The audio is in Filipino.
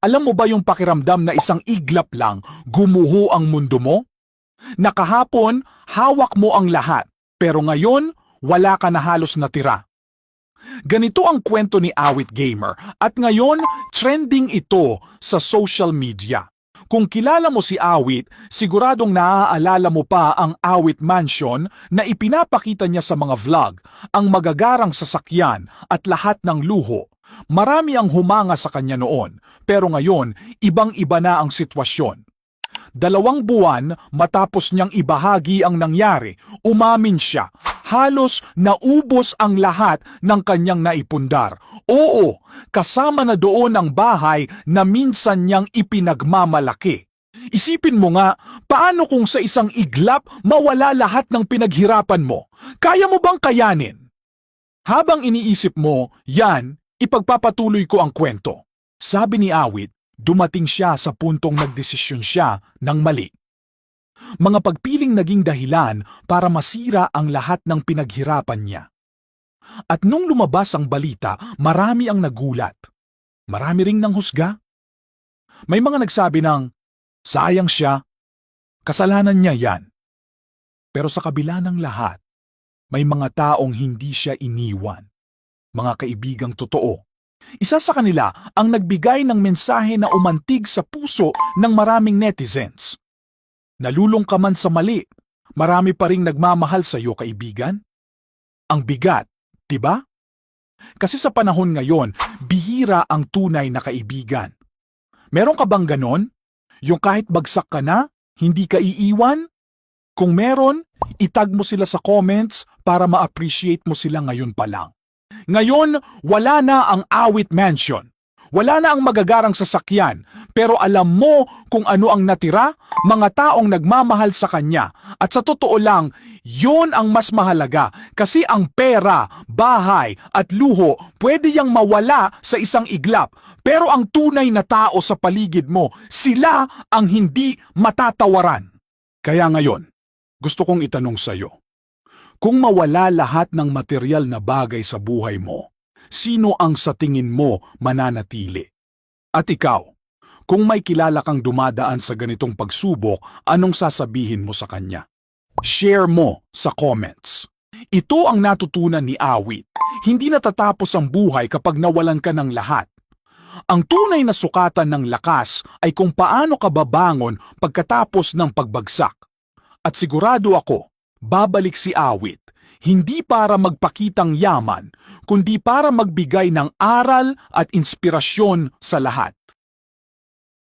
Alam mo ba yung pakiramdam na isang iglap lang gumuho ang mundo mo? Nakahapon, hawak mo ang lahat, pero ngayon, wala ka na halos natira. Ganito ang kwento ni Awit Gamer at ngayon, trending ito sa social media. Kung kilala mo si Awit, siguradong naaalala mo pa ang Awit Mansion na ipinapakita niya sa mga vlog, ang magagarang sasakyan at lahat ng luho. Marami ang humanga sa kanya noon, pero ngayon, ibang-iba na ang sitwasyon. Dalawang buwan matapos niyang ibahagi ang nangyari, umamin siya. Halos naubos ang lahat ng kanyang naipundar. Oo, kasama na doon ang bahay na minsan niyang ipinagmamalaki. Isipin mo nga, paano kung sa isang iglap mawala lahat ng pinaghirapan mo? Kaya mo bang kayanin? Habang iniisip mo, yan, ipagpapatuloy ko ang kwento. Sabi ni Awit, dumating siya sa puntong nagdesisyon siya ng mali. Mga pagpiling naging dahilan para masira ang lahat ng pinaghirapan niya. At nung lumabas ang balita, marami ang nagulat. Marami ring nang husga. May mga nagsabi ng, sayang siya, kasalanan niya yan. Pero sa kabila ng lahat, may mga taong hindi siya iniwan. Mga kaibigang totoo. Isa sa kanila ang nagbigay ng mensahe na umantig sa puso ng maraming netizens. Nalulong ka man sa mali, marami pa ring nagmamahal sa iyo kaibigan. Ang bigat, di ba? Kasi sa panahon ngayon, bihira ang tunay na kaibigan. Meron ka bang ganon? Yung kahit bagsak ka na, hindi ka iiwan? Kung meron, itag mo sila sa comments para ma-appreciate mo sila ngayon pa lang. Ngayon, wala na ang Awit Mansion. Wala na ang magagarang sasakyan, pero alam mo kung ano ang natira? Mga taong nagmamahal sa kanya. At sa totoo lang, yon ang mas mahalaga kasi ang pera, bahay at luho pwede yang mawala sa isang iglap. Pero ang tunay na tao sa paligid mo, sila ang hindi matatawaran. Kaya ngayon, gusto kong itanong sa'yo. Kung mawala lahat ng material na bagay sa buhay mo, sino ang sa tingin mo mananatili? At ikaw, kung may kilala kang dumadaan sa ganitong pagsubok, anong sasabihin mo sa kanya? Share mo sa comments. Ito ang natutunan ni Awit. Hindi natatapos ang buhay kapag nawalan ka ng lahat. Ang tunay na sukatan ng lakas ay kung paano ka babangon pagkatapos ng pagbagsak. At sigurado ako, babalik si Awit, hindi para magpakitang yaman, kundi para magbigay ng aral at inspirasyon sa lahat.